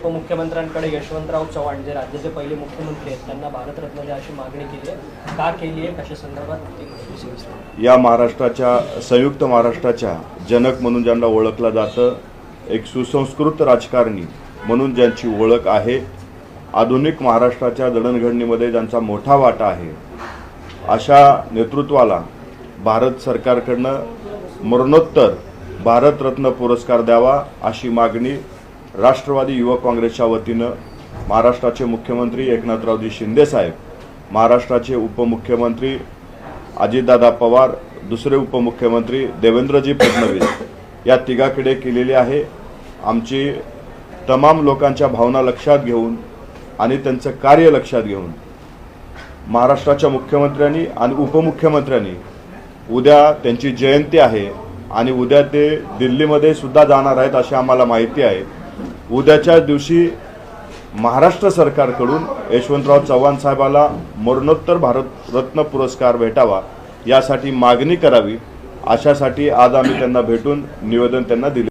उपमुख्यमंत्र्यांकडे यशवंतराव चव्हाण जे राज्याचे पहिले मुख्यमंत्री आहेत त्यांना भारतरत्न द्या अशी मागणी केली आहे. का केली आहे? कशा संदर्भात? या महाराष्ट्राच्या संयुक्त महाराष्ट्राच्या जनक म्हणून ज्यांना ओळखलं जातं एक सुसंस्कृत राजकारणी म्हणून ज्यांची ओळख आहे आधुनिक महाराष्ट्राच्या जडणघडणीमध्ये ज्यांचा मोठा वाटा आहे अशा नेतृत्वाला भारत सरकारकडनं मरणोत्तर भारतरत्न पुरस्कार द्यावा अशी मागणी राष्ट्रवादी युवक काँग्रेसच्या वतीनं महाराष्ट्राचे मुख्यमंत्री एकनाथरावजी शिंदेसाहेब महाराष्ट्राचे उपमुख्यमंत्री अजितदादा पवार दुसरे उपमुख्यमंत्री देवेंद्रजी फडणवीस या तिघाकडे केलेली आहे. आमची तमाम लोकांच्या भावना लक्षात घेऊन आणि त्यांचं कार्य लक्षात घेऊन महाराष्ट्राच्या मुख्यमंत्र्यांनी आणि उपमुख्यमंत्र्यांनी उद्या त्यांची जयंती आहे आणि उद्या ते दिल्लीमध्ये सुद्धा जाणार आहेत अशी आम्हाला माहिती आहे. उद्याच्या दिवशी महाराष्ट्र सरकारकडून यशवंतराव चव्हाण साहेबाला मरणोत्तर भारतरत्न पुरस्कार भेटावा यासाठी मागणी करावी अशासाठी आज आम्ही त्यांना भेटून निवेदन त्यांना दिले.